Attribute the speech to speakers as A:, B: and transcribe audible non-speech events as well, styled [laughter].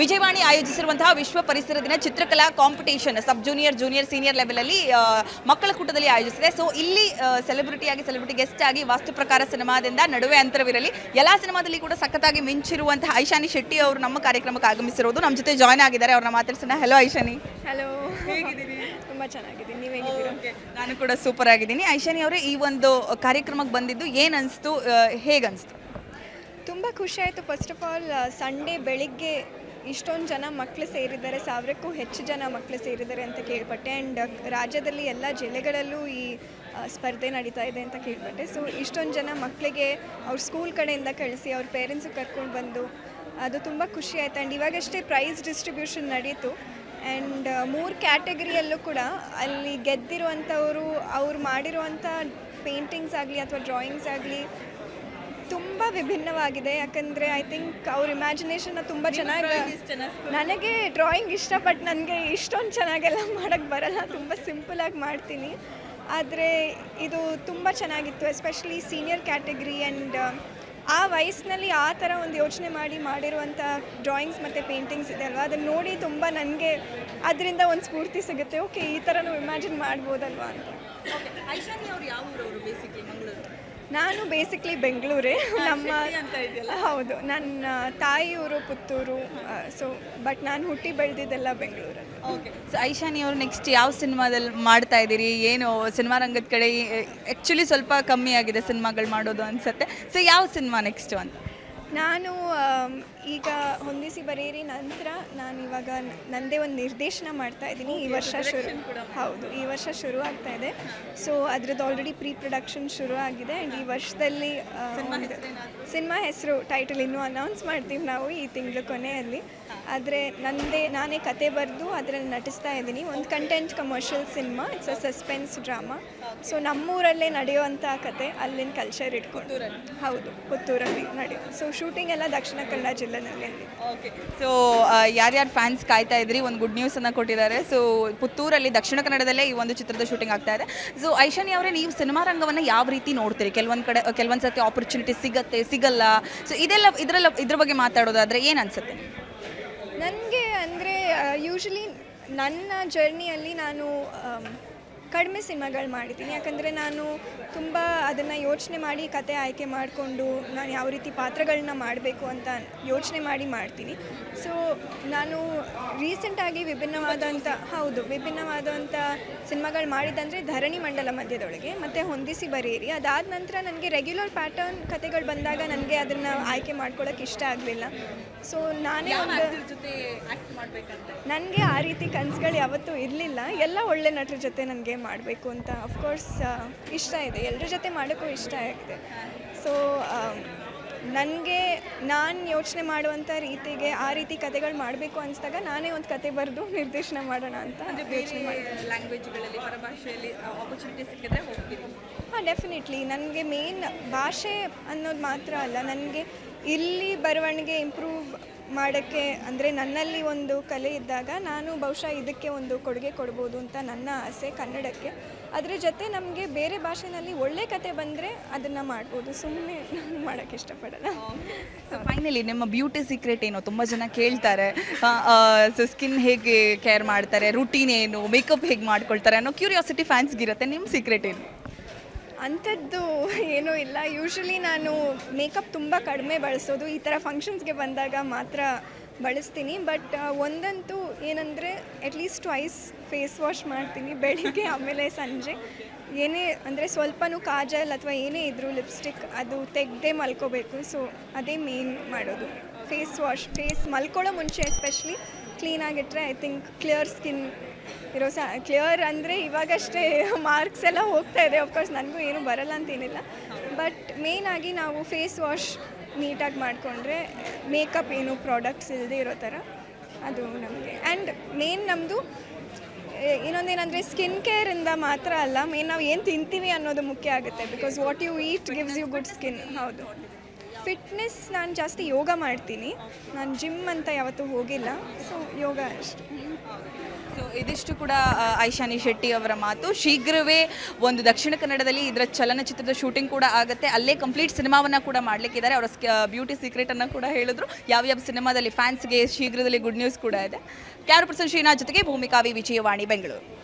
A: ವಿಜಯವಾಣಿ ಆಯೋಜಿಸಿರುವಂತಹ ವಿಶ್ವ ಪರಿಸರ ದಿನ ಚಿತ್ರಕಲಾ competition sub junior junior senior ಲೆವೆಲಲ್ಲಿ ಅಲ್ಲಿ ಮಕ್ಕಳ ಕೂಟದಲ್ಲಿ ಆಯೋಜಿಸಿದೆ. ಸೊ ಇಲ್ಲಿ ಸೆಲೆಬ್ರಿಟಿಯಾಗಿ ಸೆಲೆಬ್ರಿಟಿ ಗೆಸ್ಟ್ ಆಗಿ ವಾಸ್ತು ಪ್ರಕಾರ ಸಿನಿಮಾದಿಂದ ನಡುವೆ ಅಂತರವಿರಲಿ. ಎಲ್ಲ ಸಿನಿಮಾದಲ್ಲಿ ಕೂಡ ಸಖತ್ತಾಗಿ ಮಿಂಚಿರುವಂತಹ ಐಶಾನಿ ಶೆಟ್ಟಿ ಅವರು ನಮ್ಮ ಕಾರ್ಯಕ್ರಮಕ್ಕೆ ಆಗಮಿಸಿರೋದು. ನಮ್ಮ ಜೊತೆ ಜಾಯ್ನ್ ಆಗಿದ್ದಾರೆ. ಅವ್ರನ್ನ ಮಾತಾಡ್ಸೋಣ. ಹಲೋ ಐಶಾನಿ.
B: ಹಲೋ ತುಂಬ ಚೆನ್ನಾಗಿದ್ದೀನಿ. ನೀವು ಹೇಗಿದ್ದೀರಾ?
A: ನಾನು ಕೂಡ ಸೂಪರ್ ಆಗಿದ್ದೀನಿ. ಐಶಾನಿ ಅವರೇ ಈ ಒಂದು ಕಾರ್ಯಕ್ರಮಕ್ಕೆ ಬಂದಿದ್ದು ಏನು ಅನಿಸ್ತು ಹೇಗನ್ಸ್ತು?
B: ತುಂಬ ಖುಷಿ ಆಯಿತು. ಫಸ್ಟ್ ಆಫ್ ಆಲ್ ಸಂಡೇ ಬೆಳಿಗ್ಗೆ ಇಷ್ಟೊಂದು ಜನ ಮಕ್ಕಳು ಸೇರಿದ್ದಾರೆ, ಸಾವಿರಕ್ಕೂ ಹೆಚ್ಚು ಜನ ಮಕ್ಕಳು ಸೇರಿದ್ದಾರೆ ಅಂತ ಕೇಳ್ಪಟ್ಟೆ. ಆ್ಯಂಡ್ ರಾಜ್ಯದಲ್ಲಿ ಎಲ್ಲ ಜಿಲ್ಲೆಗಳಲ್ಲೂ ಈ ಸ್ಪರ್ಧೆ ನಡೀತಾ ಇದೆ ಅಂತ ಕೇಳ್ಪಟ್ಟೆ. ಸೊ ಇಷ್ಟೊಂದು ಜನ ಮಕ್ಕಳಿಗೆ ಅವ್ರ ಸ್ಕೂಲ್ ಕಡೆಯಿಂದ ಕಳಿಸಿ, ಅವ್ರ ಪೇರೆಂಟ್ಸಿಗೆ ಕರ್ಕೊಂಡು ಬಂದು, ಅದು ತುಂಬ ಖುಷಿ ಆಯ್ತು. ಆ್ಯಂಡ್ ಇವಾಗಷ್ಟೇ ಪ್ರೈಸ್ ಡಿಸ್ಟ್ರಿಬ್ಯೂಷನ್ ನಡೀತು. ಆ್ಯಂಡ್ ಮೂರು ಕ್ಯಾಟಗರಿಯಲ್ಲೂ ಕೂಡ ಅಲ್ಲಿ ಗೆದ್ದಿರುವಂಥವರು, ಅವ್ರು ಮಾಡಿರುವಂಥ ಪೇಂಟಿಂಗ್ಸ್ ಆಗಲಿ ಅಥವಾ ಡ್ರಾಯಿಂಗ್ಸ್ ಆಗಲಿ ತುಂಬ ವಿಭಿನ್ನವಾಗಿದೆ. ಯಾಕಂದರೆ ಐ ಥಿಂಕ್ ಅವ್ರ ಇಮ್ಯಾಜಿನೇಷನ್ನ ತುಂಬ ಚೆನ್ನಾಗಿ ನನಗೆ ಡ್ರಾಯಿಂಗ್ ಇಷ್ಟ ಬಟ್ ನನಗೆ ಇಷ್ಟೊಂದು ಚೆನ್ನಾಗೆಲ್ಲ [laughs] ಮಾಡೋಕ್ಕೆ ಬರಲ್ಲ. ತುಂಬ ಸಿಂಪಲಾಗಿ ಮಾಡ್ತೀನಿ. ಆದರೆ ಇದು ತುಂಬ ಚೆನ್ನಾಗಿತ್ತು ಎಸ್ಪೆಷಲಿ ಸೀನಿಯರ್ ಕ್ಯಾಟಗರಿ ಆ್ಯಂಡ್ ಆ ವಯಸ್ಸಿನಲ್ಲಿ ಆ ಥರ ಒಂದು ಯೋಚನೆ ಮಾಡಿ ಮಾಡಿರುವಂಥ ಡ್ರಾಯಿಂಗ್ಸ್ ಮತ್ತು ಪೇಂಟಿಂಗ್ಸ್ ಇದೆ ಅಲ್ವಾ? ಅದನ್ನು ನೋಡಿ ತುಂಬ ನನಗೆ ಅದರಿಂದ ಒಂದು ಸ್ಫೂರ್ತಿ ಸಿಗುತ್ತೆ. ಓಕೆ ಈ ಥರ ನಾವು ಇಮ್ಯಾಜಿನ್ ಮಾಡ್ಬೋದಲ್ವಾ ಅಂತ. ನಾನು ಬೇಸಿಕ್ಲಿ ಬೆಂಗಳೂರೇ ನಮ್ಮ
A: ಅಂತ ಇದೆಯಲ್ಲ
B: ಹೌದು ನನ್ನ ತಾಯಿಯವರು ಪುತ್ತೂರು ಸೊ ಬಟ್ ನಾನು ಹುಟ್ಟಿ ಬೆಳೆದಿದ್ದೆಲ್ಲ ಬೆಂಗಳೂರಲ್ಲಿ
A: ಓಕೆ ಸೊ ಐಶಾನಿ ಅವರು ನೆಕ್ಸ್ಟ್ ಯಾವ ಸಿನಿಮಾದಲ್ಲಿ ಮಾಡ್ತಾ ಇದ್ದೀರಿ? ಏನು ಸಿನಿಮಾ ರಂಗದ ಕಡೆ ಆ್ಯಕ್ಚುಲಿ ಸ್ವಲ್ಪ ಕಮ್ಮಿ ಆಗಿದೆ ಸಿನಿಮಾಗಳು ಮಾಡೋದು ಅನ್ಸುತ್ತೆ. ಸೊ ಯಾವ ಸಿನಿಮಾ ನೆಕ್ಸ್ಟ್ ಅಂತ?
B: ನಾನು ಈಗ ಹೊಂದಿಸಿ ಬರೆಯಿರಿ. ನಂತರ ನಾನು ಇವಾಗ ನನ್ನದೇ ಒಂದು ನಿರ್ದೇಶನ ಮಾಡ್ತಾ ಇದ್ದೀನಿ. ಈ ವರ್ಷ ಶುರು ಹೌದು ಈ ವರ್ಷ ಶುರು ಆಗ್ತಾ ಇದೆ. ಸೊ ಅದ್ರದ್ದು ಆಲ್ರೆಡಿ ಪ್ರೀ ಪ್ರೊಡಕ್ಷನ್ ಶುರು ಆಗಿದೆ. ಆ್ಯಂಡ್ ಈ ವರ್ಷದಲ್ಲಿ ಸಿನಿಮಾ ಹೆಸರು ಟೈಟಲ್ ಇನ್ನೂ ಅನೌನ್ಸ್ ಮಾಡ್ತೀವಿ ನಾವು ಈ ತಿಂಗಳ ಕೊನೆಯಲ್ಲಿ. ಆದರೆ ನನ್ನದೇ ನಾನೇ ಕತೆ ಬರೆದು ಅದರಲ್ಲಿ ನಟಿಸ್ತಾ ಇದ್ದೀನಿ. ಒಂದು content commercial cinema it's a suspense drama so ನಮ್ಮೂರಲ್ಲೇ ನಡೆಯುವಂಥ ಕತೆ ಅಲ್ಲಿನ ಕಲ್ಚರ್ ಇಟ್ಕೊಂಡು. ಹೌದು ಪುತ್ತೂರಲ್ಲಿ ನಡೆಯೋ ಸೊ ಶೂಟಿಂಗ್ ಎಲ್ಲ ದಕ್ಷಿಣ ಕನ್ನಡ ಜಿಲ್ಲೆನಲ್ಲಿ
A: ಓಕೆ ಸೊ ಯಾರ್ಯಾರು ಫ್ಯಾನ್ಸ್ ಕಾಯ್ತಾ ಇದ್ರಿ? ಒಂದು ಗುಡ್ ನ್ಯೂಸನ್ನು ಕೊಟ್ಟಿದ್ದಾರೆ. ಸೊ ಪುತ್ತೂರಲ್ಲಿ ದಕ್ಷಿಣ ಕನ್ನಡದಲ್ಲೇ ಈ ಒಂದು ಚಿತ್ರದ ಶೂಟಿಂಗ್ ಆಗ್ತಾ ಇದೆ. ಸೊ ಐಶಾನಿ ಅವರೇ ನೀವು ಸಿನಿಮಾ ರಂಗವನ್ನು ಯಾವ ರೀತಿ ನೋಡ್ತೀರಿ? ಕೆಲವೊಂದು ಕಡೆ ಕೆಲವೊಂದು ಸತಿ ಆಪರ್ಚುನಿಟಿ ಸಿಗತ್ತೆ ಸಿಗಲ್ಲ. ಸೊ ಇದೆಲ್ಲ ಇದರೆಲ್ಲ ಇದ್ರ ಬಗ್ಗೆ ಮಾತಾಡೋದಾದ್ರೆ ಏನು ಅನ್ಸುತ್ತೆ?
B: ನನಗೆ ಅಂದರೆ ಯೂಶ್ವಲಿ ನನ್ನ ಜರ್ನಿಯಲ್ಲಿ ನಾನು ಕಡಿಮೆ ಸಿನಿಮಾಗಳು ಮಾಡಿದ್ದೀನಿ. ಯಾಕಂದರೆ ನಾನು ತುಂಬ ಅದನ್ನು ಯೋಚನೆ ಮಾಡಿ ಕತೆ ಆಯ್ಕೆ ಮಾಡಿಕೊಂಡು ನಾನು ಯಾವ ರೀತಿ ಪಾತ್ರಗಳನ್ನ ಮಾಡಬೇಕು ಅಂತ ಯೋಚನೆ ಮಾಡಿ ಮಾಡ್ತೀನಿ. ಸೊ ನಾನು ರೀಸೆಂಟಾಗಿ ವಿಭಿನ್ನವಾದಂಥ ಹೌದು ವಿಭಿನ್ನವಾದಂಥ ಸಿನಿಮಾಗಳು ಮಾಡಿದ್ದಂದರೆ ಧರಣಿ ಮಂಡಲ ಮಧ್ಯದೊಳಗೆ ಮತ್ತು ಹೊಂದಿಸಿ ಬರೆಯಿರಿ. ಅದಾದ ನಂತರ ನನಗೆ ರೆಗ್ಯುಲರ್ ಪ್ಯಾಟರ್ನ್ ಕತೆಗಳು ಬಂದಾಗ ನನಗೆ ಅದನ್ನು ಆಯ್ಕೆ ಮಾಡ್ಕೊಳ್ಳೋಕೆ ಇಷ್ಟ ಆಗಲಿಲ್ಲ. ಸೊ ನಾನೇ ಒಂದು ನನಗೆ ಆ ರೀತಿ ಕನಸುಗಳು ಯಾವತ್ತೂ ಇರಲಿಲ್ಲ. ಎಲ್ಲ ಒಳ್ಳೆ ನಟರ ಜೊತೆ ನನಗೆ ಮಾಡಬೇಕು ಅಂತ ಅಫ್ಕೋರ್ಸ್ ಇಷ್ಟ ಇದೆ. ಎಲ್ಲರ ಜೊತೆ ಮಾಡೋಕ್ಕೂ ಇಷ್ಟ ಆಗಿದೆ. ಸೊ ನನಗೆ ನಾನು ಯೋಚನೆ ಮಾಡುವಂಥ ರೀತಿಗೆ ಆ ರೀತಿ ಕತೆಗಳು ಮಾಡಬೇಕು ಅನಿಸಿದಾಗ ನಾನೇ ಒಂದು ಕತೆ ಬರೆದು ನಿರ್ದೇಶನ ಮಾಡೋಣ ಅಂತ ಯೋಚನೆ ಮಾಡಿದೆ.
A: ಲ್ಯಾಂಗ್ವೇಜ್ಗಳಲ್ಲಿ ಹೊರಭಾಷೆಯಲ್ಲಿ ಆಪರ್ಚುನಿಟಿ ಸಿಕ್ಕಿದ್ರೆ ಹೋಗ್ತೀವಿ
B: ಹಾಂ ಡೆಫಿನೆಟ್ಲಿ ನನಗೆ ಮೇನ್ ಭಾಷೆ ಅನ್ನೋದು ಮಾತ್ರ ಅಲ್ಲ ನನಗೆ ಇಲ್ಲಿ ಬರವಣಿಗೆ ಇಂಪ್ರೂವ್ ಮಾಡೋಕ್ಕೆ ಅಂದರೆ ನನ್ನಲ್ಲಿ ಒಂದು ಕಲೆ ಇದ್ದಾಗ ನಾನು ಬಹುಶಃ ಇದಕ್ಕೆ ಒಂದು ಕೊಡುಗೆ ಕೊಡ್ಬೋದು ಅಂತ ನನ್ನ ಆಸೆ ಕನ್ನಡಕ್ಕೆ. ಅದರ ಜೊತೆ ನಮಗೆ ಬೇರೆ ಭಾಷೆನಲ್ಲಿ ಒಳ್ಳೆ ಕತೆ ಬಂದರೆ ಅದನ್ನು ಮಾಡ್ಬೋದು. ಸುಮ್ಮನೆ ನಾನು ಮಾಡೋಕ್ಕೆ ಇಷ್ಟಪಡಲ್ಲ.
A: ಫೈನಲಿ ನಿಮ್ಮ ಬ್ಯೂಟಿ ಸೀಕ್ರೆಟ್ ಏನು? ತುಂಬ ಜನ ಕೇಳ್ತಾರೆ. ಸೊ ಸ್ಕಿನ್ ಹೇಗೆ ಕೇರ್ ಮಾಡ್ತಾರೆ? ರುಟೀನ್ ಏನು? ಮೇಕಪ್ ಹೇಗೆ ಮಾಡ್ಕೊಳ್ತಾರೆ? ಅನ್ನೋ ಕ್ಯೂರಿಯಾಸಿಟಿ ಫ್ಯಾನ್ಸ್ಗಿರುತ್ತೆ ನಿಮ್ಮ ಸೀಕ್ರೆಟ್ ಏನು?
B: ಅಂಥದ್ದು ಏನೂ ಇಲ್ಲ. ಯೂಶ್ವಲಿ ನಾನು ಮೇಕಪ್ ತುಂಬ ಕಡಿಮೆ ಬಳಸೋದು. ಈ ಥರ ಫಂಕ್ಷನ್ಸ್ಗೆ ಬಂದಾಗ ಮಾತ್ರ ಬಳಸ್ತೀನಿ. ಬಟ್ ಒಂದಂತೂ ಏನಂದರೆ ಅಟ್ಲೀಸ್ಟ್ ಟ್ವೈಸ್ ಫೇಸ್ ವಾಶ್ ಮಾಡ್ತೀನಿ ಬೆಳಿಗ್ಗೆ, ಆಮೇಲೆ ಸಂಜೆ. ಏನೇ ಅಂದರೆ ಸ್ವಲ್ಪನೂ ಕಾಜಲ್ ಅಥವಾ ಏನೇ ಇದ್ದರೂ ಲಿಪ್ಸ್ಟಿಕ್ ಅದು ತೆಗ್ದೇ ಮಲ್ಕೋಬೇಕು. ಸೊ ಅದೇ ಮೇನ್ ಮಾಡೋದು. ಫೇಸ್ ವಾಶ್ ಫೇಸ್ ಮಲ್ಕೊಳ್ಳೋ ಮುಂಚೆ ಎಸ್ಪೆಷಲಿ ಕ್ಲೀನಾಗಿಟ್ಟರೆ ಐ ಥಿಂಕ್ ಕ್ಲಿಯರ್ ಸ್ಕಿನ್ ಇರೋ ಸ ಕ್ಲಿಯರ್ ಅಂದರೆ ಇವಾಗಷ್ಟೇ ಮಾರ್ಕ್ಸ್ ಎಲ್ಲ ಹೋಗ್ತಾ ಇದೆ. ಅಫ್ಕೋರ್ಸ್ ನನಗೂ ಏನು ಬರಲ್ಲ ಅಂತ ಏನಿಲ್ಲ. ಬಟ್ ಆಗಿ ನಾವು ಫೇಸ್ ವಾಶ್ ನೀಟಾಗಿ ಮಾಡಿಕೊಂಡ್ರೆ ಮೇಕಪ್ ಏನು ಪ್ರಾಡಕ್ಟ್ಸ್ ಇಲ್ಲದೆ ಇರೋ ಥರ ಅದು ನಮಗೆ. ಆ್ಯಂಡ್ ಮೇನ್ ನಮ್ಮದು ಇನ್ನೊಂದೇನಂದರೆ ಸ್ಕಿನ್ ಕೇರಿಂದ ಮಾತ್ರ ಅಲ್ಲ ಮೇನ್ ನಾವು ಏನು ತಿಂತೀವಿ ಅನ್ನೋದು ಮುಖ್ಯ ಆಗುತ್ತೆ. Because what you eat gives you good skin ಹೌದು. ಫಿಟ್ನೆಸ್ ನಾನು ಜಾಸ್ತಿ ಯೋಗ ಮಾಡ್ತೀನಿ. ನಾನು ಜಿಮ್ ಅಂತ ಯಾವತ್ತೂ ಹೋಗಿಲ್ಲ. ಸೊ ಯೋಗ ಅಷ್ಟೆ.
A: ಸೊ ಇದಿಷ್ಟು ಕೂಡ ಐಶಾನಿ ಶೆಟ್ಟಿ ಅವರ ಮಾತು. ಶೀಘ್ರವೇ ಒಂದು ದಕ್ಷಿಣ ಕನ್ನಡದಲ್ಲಿ ಇದರ ಚಲನಚಿತ್ರದ ಶೂಟಿಂಗ್ ಕೂಡ ಆಗುತ್ತೆ. ಅಲ್ಲೇ ಕಂಪ್ಲೀಟ್ ಸಿನಿಮಾವನ್ನು ಕೂಡ ಮಾಡಲಿಕ್ಕಿದ್ದಾರೆ. ಅವರ ಬ್ಯೂಟಿ ಸೀಕ್ರೆಟನ್ನು ಕೂಡ ಹೇಳಿದ್ರು. ಯಾವ್ಯಾವ ಸಿನಿಮಾದಲ್ಲಿ ಫ್ಯಾನ್ಸ್ಗೆ ಶೀಘ್ರದಲ್ಲಿ ಗುಡ್ ನ್ಯೂಸ್ ಕೂಡ ಇದೆ. ಕ್ಯಾರ್ ಪರ್ಸನ್ ಶ್ರೀನಾಥ್ ಜೊತೆಗೆ ಭೂಮಿಕಾವಿ ವಿಜಯವಾಣಿ ಬೆಂಗಳೂರು